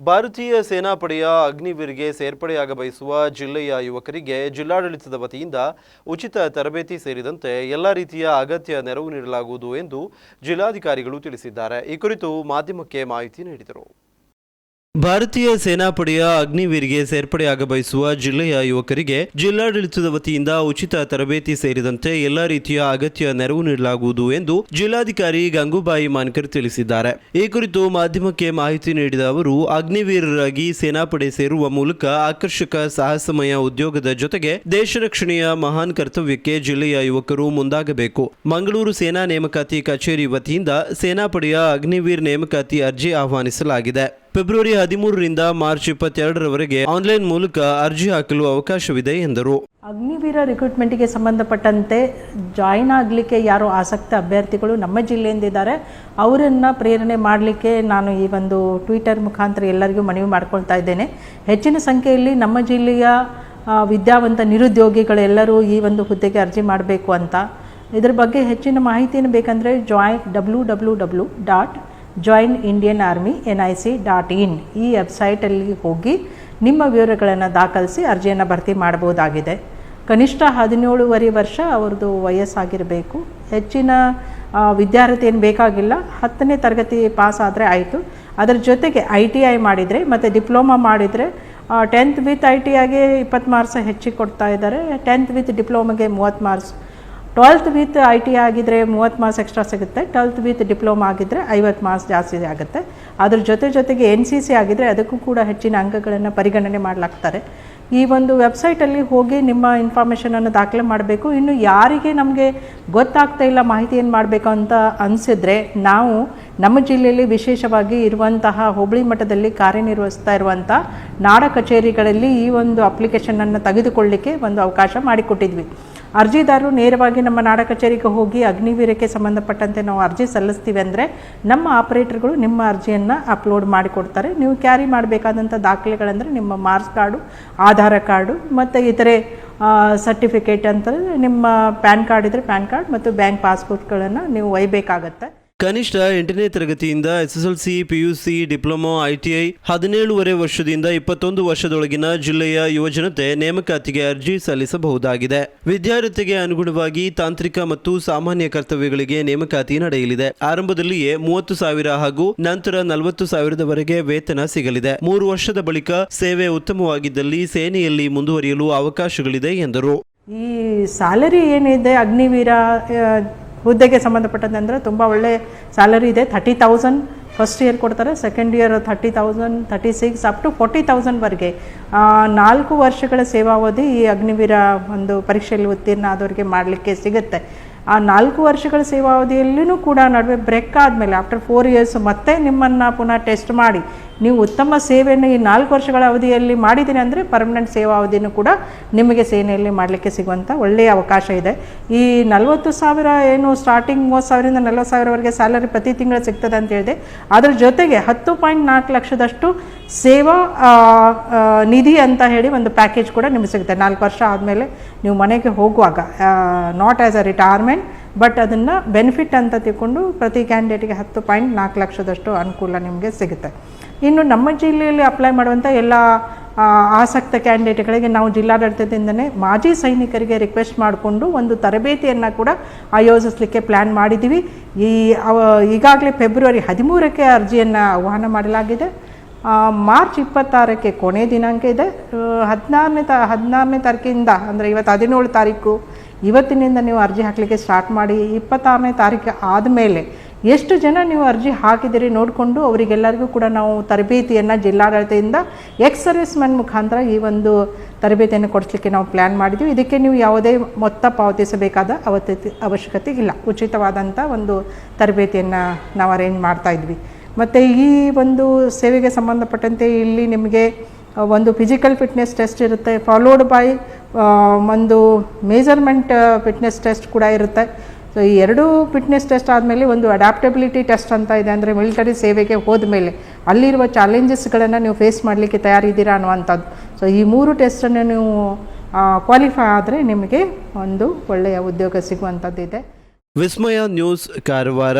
ಭಾರತೀಯ ಸೇನಾಪಡೆಯ ಅಗ್ನಿವೀರ್ಗೆ ಸೇರ್ಪಡೆಯಾಗ ಬಯಸುವ ಜಿಲ್ಲೆಯ ಯುವಕರಿಗೆ ಜಿಲ್ಲಾಡಳಿತದ ವತಿಯಿಂದ ಉಚಿತ ತರಬೇತಿ ಸೇರಿದಂತೆ ಎಲ್ಲ ರೀತಿಯ ಅಗತ್ಯ ನೆರವು ನೀಡಲಾಗುವುದು ಎಂದು ಜಿಲ್ಲಾಧಿಕಾರಿಗಳು ತಿಳಿಸಿದ್ದಾರೆ. ಈ ಕುರಿತು ಮಾಧ್ಯಮಕ್ಕೆ ಮಾಹಿತಿ ನೀಡಿದರು. ಭಾರತೀಯ ಸೇನಾಪಡೆಯ ಅಗ್ನಿವೀರ್ಗೆ ಸೇರ್ಪಡೆಯಾಗ ಬಯಸುವ ಜಿಲ್ಲೆಯ ಯುವಕರಿಗೆ ಜಿಲ್ಲಾಡಳಿತದ ವತಿಯಿಂದ ಉಚಿತ ತರಬೇತಿ ಸೇರಿದಂತೆ ಎಲ್ಲ ರೀತಿಯ ಅಗತ್ಯ ನೆರವು ನೀಡಲಾಗುವುದು ಎಂದು ಜಿಲ್ಲಾಧಿಕಾರಿ ಗಂಗೂಬಾಯಿ ಮಾನ್ಕರ್ ತಿಳಿಸಿದ್ದಾರೆ. ಈ ಕುರಿತು ಮಾಧ್ಯಮಕ್ಕೆ ಮಾಹಿತಿ ನೀಡಿದ ಅವರು, ಅಗ್ನಿವೀರರಾಗಿ ಸೇನಾಪಡೆ ಸೇರುವ ಮೂಲಕ ಆಕರ್ಷಕ ಸಾಹಸಮಯ ಉದ್ಯೋಗದ ಜೊತೆಗೆ ದೇಶ ರಕ್ಷಣೆಯ ಮಹಾನ್ ಕರ್ತವ್ಯಕ್ಕೆ ಜಿಲ್ಲೆಯ ಯುವಕರು ಮುಂದಾಗಬೇಕು. ಮಂಗಳೂರು ಸೇನಾ ನೇಮಕಾತಿ ಕಚೇರಿ ವತಿಯಿಂದ ಸೇನಾಪಡೆಯ ಅಗ್ನಿವೀರ್ ನೇಮಕಾತಿ ಅರ್ಜಿ ಆಹ್ವಾನಿಸಲಾಗಿದೆ. ಫೆಬ್ರವರಿ ಹದಿಮೂರರಿಂದ ಮಾರ್ಚ್ ಇಪ್ಪತ್ತೆರಡರವರೆಗೆ ಆನ್ಲೈನ್ ಮೂಲಕ ಅರ್ಜಿ ಹಾಕಲು ಅವಕಾಶವಿದೆ ಎಂದರು. ಅಗ್ನಿವೀರ ರಿಕ್ರೂಟ್ಮೆಂಟ್ಗೆ ಸಂಬಂಧಪಟ್ಟಂತೆ ಜಾಯಿನ್ ಆಗಲಿಕ್ಕೆ ಯಾರು ಆಸಕ್ತ ಅಭ್ಯರ್ಥಿಗಳು ನಮ್ಮ ಜಿಲ್ಲೆಯಿಂದ ಇದ್ದಾರೆ. ಅವರನ್ನು ಪ್ರೇರಣೆ ಮಾಡಲಿಕ್ಕೆ ನಾನು ಈ ಒಂದು ಟ್ವಿಟರ್ ಮುಖಾಂತರ ಎಲ್ಲರಿಗೂ ಮನವಿ ಮಾಡ್ಕೊಳ್ತಾ ಇದ್ದೇನೆ. ಹೆಚ್ಚಿನ ಸಂಖ್ಯೆಯಲ್ಲಿ ನಮ್ಮ ಜಿಲ್ಲೆಯ ವಿದ್ಯಾವಂತ ನಿರುದ್ಯೋಗಿಗಳೆಲ್ಲರೂ ಈ ಒಂದು ಹುದ್ದೆಗೆ ಅರ್ಜಿ ಮಾಡಬೇಕು ಅಂತ. ಇದರ ಬಗ್ಗೆ ಹೆಚ್ಚಿನ ಮಾಹಿತಿಯನ್ನು ಬೇಕಂದರೆ join W W W dot join Indian army N I C dot in ಈ ವೆಬ್ಸೈಟಲ್ಲಿ ಹೋಗಿ ನಿಮ್ಮ ವಿವರಗಳನ್ನು ದಾಖಲಿಸಿ ಅರ್ಜಿಯನ್ನು ಭರ್ತಿ ಮಾಡಬಹುದಾಗಿದೆ. ಕನಿಷ್ಠ ಹದಿನೇಳುವರೆ ವರ್ಷ ಅವ್ರದ್ದು ವಯಸ್ಸಾಗಿರಬೇಕು. ಹೆಚ್ಚಿನ ವಿದ್ಯಾರ್ಥಿ ಏನು ಬೇಕಾಗಿಲ್ಲ. ಹತ್ತನೇ ತರಗತಿ ಪಾಸ್ ಆದರೆ ಆಯಿತು. ಅದರ ಜೊತೆಗೆ ಐ ಟಿ ಐ ಮಾಡಿದರೆ ಮತ್ತು ಡಿಪ್ಲೊಮಾ ಮಾಡಿದರೆ ಟೆಂತ್ ವಿತ್ ಐ ಟಿ ಐಗೆ ಇಪ್ಪತ್ತು ಮಾರ್ಕ್ಸ್ ಹೆಚ್ಚಿಗೆ ಕೊಡ್ತಾ ಇದ್ದಾರೆ ಟೆಂತ್ ವಿತ್ ಡಿಪ್ಲೊಮಾಗೆ ಮೂವತ್ತು marks twelfth with I T ಆಗಿದ್ದರೆ ಮೂವತ್ತು ಮಾರ್ಕ್ಸ್ ಎಕ್ಸ್ಟ್ರಾ ಸಿಗುತ್ತೆ. ಟ್ವೆಲ್ತ್ ವಿತ್ ಡಿಪ್ಲೊಮಾ ಆಗಿದ್ದರೆ ಐವತ್ತು ಮಾರ್ಕ್ಸ್ ಜಾಸ್ತಿ ಆಗುತ್ತೆ. ಅದ್ರ ಜೊತೆ ಜೊತೆಗೆ ಎನ್ ಸಿ ಸಿ ಆಗಿದ್ದರೆ ಅದಕ್ಕೂ ಕೂಡ ಹೆಚ್ಚಿನ ಅಂಕಗಳನ್ನು ಪರಿಗಣನೆ ಮಾಡಲಾಗ್ತಾರೆ. ಈ ಒಂದು ವೆಬ್ಸೈಟಲ್ಲಿ ಹೋಗಿ ನಿಮ್ಮ ಇನ್ಫಾರ್ಮೇಷನನ್ನು ದಾಖಲೆ ಮಾಡಬೇಕು. ಇನ್ನು ಯಾರಿಗೆ ನಮಗೆ ಗೊತ್ತಾಗ್ತಾ ಇಲ್ಲ ಮಾಹಿತಿ ಏನು ಮಾಡಬೇಕು ಅಂತ ಅನಿಸಿದ್ರೆ ನಾವು ನಮ್ಮ ಜಿಲ್ಲೆಯಲ್ಲಿ ವಿಶೇಷವಾಗಿ ಇರುವಂತಹ ಹೋಬಳಿ ಮಟ್ಟದಲ್ಲಿ ಕಾರ್ಯನಿರ್ವಹಿಸ್ತಾ ಇರುವಂಥ ನಾಡ ಕಚೇರಿಗಳಲ್ಲಿ ಈ ಒಂದು ಅಪ್ಲಿಕೇಶನನ್ನು ತೆಗೆದುಕೊಳ್ಳಿಕ್ಕೆ ಒಂದು ಅವಕಾಶ ಮಾಡಿಕೊಟ್ಟಿದ್ವಿ. ಅರ್ಜಿದಾರರು ನೇರವಾಗಿ ನಮ್ಮ ನಾಡ ಕಚೇರಿಗೆ ಹೋಗಿ ಅಗ್ನಿವೀರಕ್ಕೆ ಸಂಬಂಧಪಟ್ಟಂತೆ ನಾವು ಅರ್ಜಿ ಸಲ್ಲಿಸ್ತೀವಿ ಅಂದರೆ ನಮ್ಮ ಆಪರೇಟರ್ಗಳು ನಿಮ್ಮ ಅರ್ಜಿಯನ್ನು ಅಪ್ಲೋಡ್ ಮಾಡಿಕೊಡ್ತಾರೆ. ನೀವು ಕ್ಯಾರಿ ಮಾಡಬೇಕಾದಂಥ ದಾಖಲೆಗಳಂದರೆ ನಿಮ್ಮ ಮಾರ್ಕ್ಸ್ ಕಾರ್ಡು, ಆಧಾರ ಕಾರ್ಡು, ಮತ್ತು ಇತರೆ ಸರ್ಟಿಫಿಕೇಟ್ ಅಂತಂದರೆ ನಿಮ್ಮ ಪ್ಯಾನ್ ಕಾರ್ಡ್ ಇದ್ದರೆ ಪ್ಯಾನ್ ಕಾರ್ಡ್ ಮತ್ತು ಬ್ಯಾಂಕ್ ಪಾಸ್ಬುಕ್ಗಳನ್ನು ನೀವು ಒಯ್ಯಬೇಕಾಗತ್ತೆ ಕನಿಷ್ಠ ಎಂಟನೇ ತರಗತಿಯಿಂದ ಎಸ್ಎಸ್ಎಲ್ಸಿ, ಪಿಯುಸಿ, ಡಿಪ್ಲೊಮಾ ಐಟಿಐ ಹದಿನೇಳುವರೆ ವರ್ಷದಿಂದ ಇಪ್ಪತ್ತೊಂದು ವರ್ಷದೊಳಗಿನ ಜಿಲ್ಲೆಯ ಯುವಜನತೆ ನೇಮಕಾತಿಗೆ ಅರ್ಜಿ ಸಲ್ಲಿಸಬಹುದಾಗಿದೆ. ವಿದ್ಯಾರ್ಥಿಗೆ ಅನುಗುಣವಾಗಿ ತಾಂತ್ರಿಕ ಮತ್ತು ಸಾಮಾನ್ಯ ಕರ್ತವ್ಯಗಳಿಗೆ ನೇಮಕಾತಿ ನಡೆಯಲಿದೆ. ಆರಂಭದಲ್ಲಿಯೇ ಮೂವತ್ತು ಸಾವಿರ ಹಾಗೂ ನಂತರ ನಲವತ್ತು ಸಾವಿರದವರೆಗೆ ವೇತನ ಸಿಗಲಿದೆ. ಮೂರು ವರ್ಷದ ಬಳಿಕ ಸೇವೆ ಉತ್ತಮವಾಗಿದ್ದಲ್ಲಿ ಸೇನೆಯಲ್ಲಿ ಮುಂದುವರಿಯಲು ಅವಕಾಶಗಳಿದೆ ಎಂದರು. ಈ ಸ್ಯಾಲರಿ ಏನಿದೆ, ಅಗ್ನಿವೀರ ಹುದ್ದೆಗೆ ಸಂಬಂಧಪಟ್ಟಂತೆ ಅಂದರೆ ತುಂಬ ಒಳ್ಳೆ ಸ್ಯಾಲರಿ ಇದೆ. ಥರ್ಟಿ ತೌಸಂಡ್ ಫಸ್ಟ್ ಇಯರ್ ಕೊಡ್ತಾರೆ second year thirty thousand thirty six up to forty ತೌಸಂಡ್ವರೆಗೆ ನಾಲ್ಕು ವರ್ಷಗಳ ಸೇವಾವಧಿ ಈ ಅಗ್ನಿವೀರ ಒಂದು ಪರೀಕ್ಷೆಯಲ್ಲಿ ಉತ್ತೀರ್ಣ ಆದವರಿಗೆ ಮಾಡಲಿಕ್ಕೆ ಸಿಗುತ್ತೆ. ಆ ನಾಲ್ಕು ವರ್ಷಗಳ ಸೇವಾವಧಿಯಲ್ಲಿಯೂ ಕೂಡ ನಡುವೆ ಬ್ರೇಕ್ ಆದಮೇಲೆ ಆಫ್ಟರ್ ಫೋರ್ ಇಯರ್ಸ್ ಮತ್ತೆ ನಿಮ್ಮನ್ನು ಪುನಃ ಟೆಸ್ಟ್ ಮಾಡಿ ನೀವು ಉತ್ತಮ ಸೇವೆಯನ್ನು ಈ ನಾಲ್ಕು ವರ್ಷಗಳ ಅವಧಿಯಲ್ಲಿ ಮಾಡಿದ್ದೀನಿ ಅಂದರೆ ಪರ್ಮನೆಂಟ್ ಸೇವಾ ಅವಧಿಯನ್ನು ಕೂಡ ನಿಮಗೆ ಸೇನೆಯಲ್ಲಿ ಮಾಡಲಿಕ್ಕೆ ಸಿಗುವಂಥ ಒಳ್ಳೆಯ ಅವಕಾಶ ಇದೆ. ಈ ನಲವತ್ತು ಸಾವಿರ ಏನು ಸ್ಟಾರ್ಟಿಂಗ್ ಮೂವತ್ತು ಸಾವಿರದಿಂದ ನಲವತ್ತು ಸಾವಿರವರೆಗೆ ಸ್ಯಾಲರಿ ಪ್ರತಿ ತಿಂಗಳು ಸಿಗ್ತದೆ ಅಂತ ಹೇಳಿದೆ. ಅದರ ಜೊತೆಗೆ ಹತ್ತು ಪಾಯಿಂಟ್ ನಾಲ್ಕು ಲಕ್ಷದಷ್ಟು ಸೇವಾ ನಿಧಿ ಅಂತ ಹೇಳಿ ಒಂದು ಪ್ಯಾಕೇಜ್ ಕೂಡ ನಿಮಗೆ ಸಿಗುತ್ತೆ. ನಾಲ್ಕು ವರ್ಷ ಆದಮೇಲೆ ನೀವು ಮನೆಗೆ ಹೋಗುವಾಗ not as a retirement but ಅದನ್ನು ಬೆನಿಫಿಟ್ ಅಂತ ತಿಳ್ಕೊಂಡು ಪ್ರತಿ ಕ್ಯಾಂಡಿಡೇಟ್ಗೆ ಹತ್ತು ಪಾಯಿಂಟ್ ನಾಲ್ಕು ಲಕ್ಷದಷ್ಟು ಅನುಕೂಲ ನಿಮಗೆ ಸಿಗುತ್ತೆ. ಇನ್ನು ನಮ್ಮ ಜಿಲ್ಲೆಯಲ್ಲಿ ಅಪ್ಲೈ ಮಾಡುವಂಥ ಎಲ್ಲ ಆಸಕ್ತ ಕ್ಯಾಂಡಿಡೇಟ್ಗಳಿಗೆ ನಾವು ಜಿಲ್ಲಾಡಳಿತದಿಂದನೇ ಮಾಜಿ ಸೈನಿಕರಿಗೆ ರಿಕ್ವೆಸ್ಟ್ ಮಾಡಿಕೊಂಡು ಒಂದು ತರಬೇತಿಯನ್ನು ಕೂಡ ಆಯೋಜಿಸಲಿಕ್ಕೆ ಪ್ಲ್ಯಾನ್ ಮಾಡಿದ್ದೀವಿ ಈ ಈಗಾಗಲೇ ಫೆಬ್ರವರಿ ಹದಿಮೂರಕ್ಕೆ ಅರ್ಜಿಯನ್ನು ಆಹ್ವಾನ ಮಾಡಲಾಗಿದೆ. ಮಾರ್ಚ್ ಇಪ್ಪತ್ತಾರಕ್ಕೆ ಕೊನೆ ದಿನಾಂಕ ಇದೆ. ಹದಿನಾರನೇ ತ, ಹದಿನಾರನೇ ತಾರೀಕಿಂದ, ಅಂದರೆ ಇವತ್ತು ಹದಿನೇಳು ತಾರೀಕು ಇವತ್ತಿನಿಂದ ನೀವು ಅರ್ಜಿ ಹಾಕಲಿಕ್ಕೆ ಸ್ಟಾರ್ಟ್ ಮಾಡಿ, ಇಪ್ಪತ್ತಾರನೇ ತಾರೀಕು ಆದಮೇಲೆ ಎಷ್ಟು ಜನ ನೀವು ಅರ್ಜಿ ಹಾಕಿದಿರಿ ನೋಡಿಕೊಂಡು ಅವರಿಗೆಲ್ಲರಿಗೂ ಕೂಡ ನಾವು ತರಬೇತಿಯನ್ನು ಜಿಲ್ಲಾಡಳಿತದಿಂದ ಎಕ್ಸ್ ಸರ್ವಿಸ್ ಮ್ಯಾನ್ ಮುಖಾಂತರ ಈ ಒಂದು ತರಬೇತಿಯನ್ನು ಕೊಡಿಸ್ಲಿಕ್ಕೆ ನಾವು ಪ್ಲ್ಯಾನ್ ಮಾಡಿದ್ದೀವಿ. ಇದಕ್ಕೆ ನೀವು ಯಾವುದೇ ಮೊತ್ತ ಪಾವತಿಸಬೇಕಾದ ಅವತ್ತಿ, ಅವಶ್ಯಕತೆ ಇಲ್ಲ. ಉಚಿತವಾದಂಥ ಒಂದು ತರಬೇತಿಯನ್ನು ನಾವು ಅರೇಂಜ್ ಮಾಡ್ತಾ ಇದ್ವಿ. ಮತ್ತು ಈ ಒಂದು ಸೇವೆಗೆ ಸಂಬಂಧಪಟ್ಟಂತೆ ಇಲ್ಲಿ ನಿಮಗೆ ಒಂದು ಫಿಸಿಕಲ್ ಫಿಟ್ನೆಸ್ ಟೆಸ್ಟ್ ಇರುತ್ತೆ ಫಾಲೋಡ್ ಬೈ ಒಂದು ಮೇಜರ್ಮೆಂಟ್ ಫಿಟ್ನೆಸ್ ಟೆಸ್ಟ್ ಕೂಡ ಇರುತ್ತೆ. ಸೊ ಈ ಎರಡೂ ಫಿಟ್ನೆಸ್ ಟೆಸ್ಟ್ ಆದಮೇಲೆ ಒಂದು ಅಡ್ಯಾಪ್ಟಬಿಲಿಟಿ ಟೆಸ್ಟ್ ಅಂತ ಇದೆ ಅಂದರೆ ಮಿಲಿಟರಿ ಸೇವೆಗೆ ಹೋದ ಮೇಲೆ ಅಲ್ಲಿರುವ ಚಾಲೆಂಜಸ್ಗಳನ್ನು ನೀವು ಫೇಸ್ ಮಾಡಲಿಕ್ಕೆ ತಯಾರಿದ್ದೀರಾ ಅನ್ನುವಂಥದ್ದು. ಸೊ ಈ ಮೂರು ಟೆಸ್ಟನ್ನು ನೀವು ಕ್ವಾಲಿಫೈ ಆದರೆ ನಿಮಗೆ ಒಂದು ಒಳ್ಳೆಯ ಉದ್ಯೋಗ ಸಿಗುವಂಥದ್ದಿದೆ. ವಿಸ್ಮಯ ನ್ಯೂಸ್ ಕಾರವಾರ.